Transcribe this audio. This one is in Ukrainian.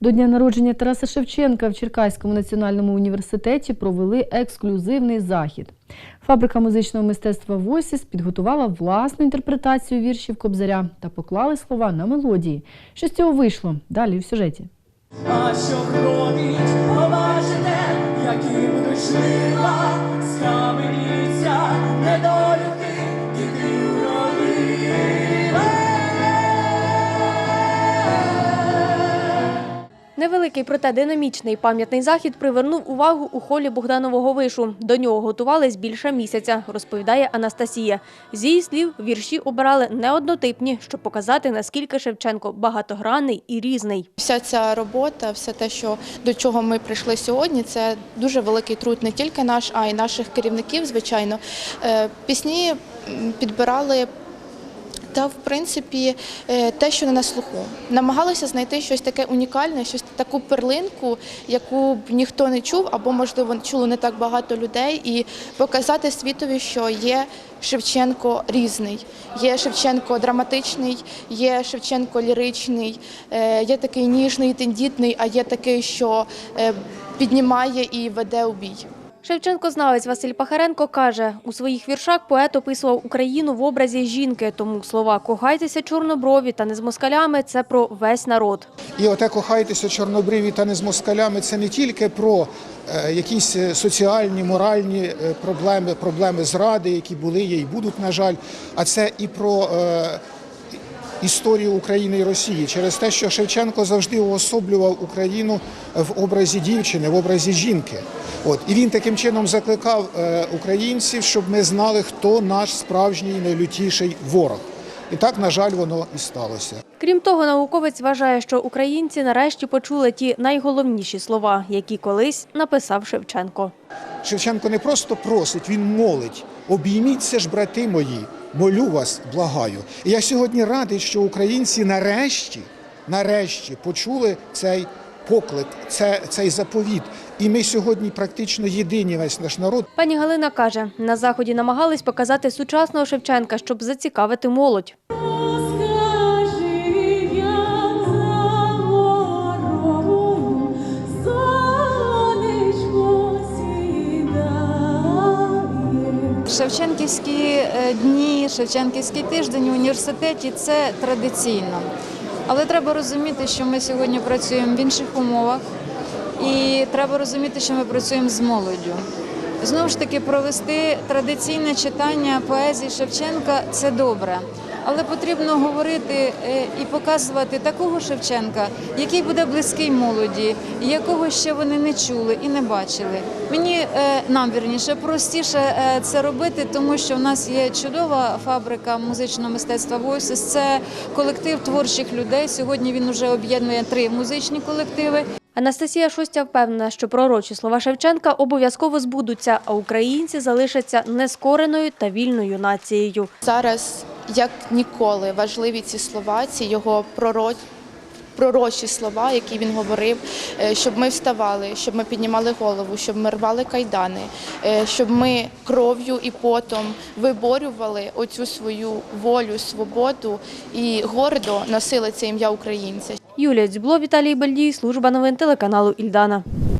До дня народження Тараса Шевченка в Черкаському національному університеті провели ексклюзивний захід. Фабрика музичного мистецтва Войсіс підготувала власну інтерпретацію віршів Кобзаря та поклали слова на мелодії. Що з цього вийшло? Далі в сюжеті. А що робить, побачите, які будуть жнива, схаменіться, Невеликий, проте динамічний пам'ятний захід привернув увагу у холі Богданового вишу. До нього готувались більше місяця, розповідає Анастасія. З її слів, вірші обирали неоднотипні, щоб показати, наскільки Шевченко багатогранний і різний. Вся ця робота, все те, що до чого ми прийшли сьогодні, це дуже великий труд не тільки наш, а й наших керівників. Звичайно, Е, пісні підбирали. Та в принципі е, те, що не на слуху, намагалися знайти щось таке унікальне, щось таку перлинку, яку б ніхто не чув, або можливо чуло не так багато людей, і показати світові, що є Шевченко різний. Є Шевченко драматичний, є Шевченко ліричний, е, є такий ніжний, тендітний, а є такий, що е, піднімає і веде у бій. Шевченко-знавець Василь Пахаренко каже, у своїх віршах поет описував Україну в образі жінки, тому слова «кохайтеся чорноброві та не з москалями» – це про весь народ. І оте кохайтеся чорнобриві та не з москалями. Це не тільки про е, якісь е, соціальні, моральні е, проблеми, проблеми зради, які були є і будуть, на жаль, а це і про історію України і Росії через те, що Шевченко завжди уособлював Україну в образі дівчини, в образі жінки. От і він таким чином закликав е, українців, щоб ми знали, хто наш справжній найлютіший ворог. І так, на жаль, воно і сталося. Крім того, науковець вважає, що українці нарешті почули ті найголовніші слова, які колись написав Шевченко. Шевченко не просто просить, він молить. Обійміться ж, брати мої, молю вас, благаю. І я сьогодні радий, що українці нарешті, нарешті почули цей поклик, це, цей заповіт. І ми сьогодні практично єдині весь наш народ. Пані Галина каже, на заході намагались показати сучасного Шевченка, щоб зацікавити молодь. Шевченківські е, дні, Шевченківський тиждень в університеті це традиційно. Але треба розуміти, що ми сьогодні працюємо в інших умовах, і треба розуміти, що ми працюємо з молоддю. Знову ж таки, провести традиційне читання поезії Шевченка це добре. Але потрібно говорити е, і показувати такого Шевченка, який буде близький молоді, якого ще вони не чули і не бачили. Мені е, нам вірніше простіше е, це робити, тому що в нас є чудова фабрика музичного мистецтва Voices. Це колектив творчих людей. Сьогодні він вже об'єднує три музичні колективи. Анастасія Шостя впевнена, що пророчі слова Шевченка обов'язково збудуться, а українці залишаться нескореною та вільною нацією. Зараз як ніколи важливі ці слова, ці його пророч... пророчі слова, які він говорив, е, щоб ми вставали, щоб ми піднімали голову, щоб ми рвали кайдани, е, щоб ми кров'ю і потом виборювали оцю свою волю, свободу і гордо носили це ім'я українця. Юлія Дзюбло, Віталій Бельдій, служба новин телеканалу Ільдана.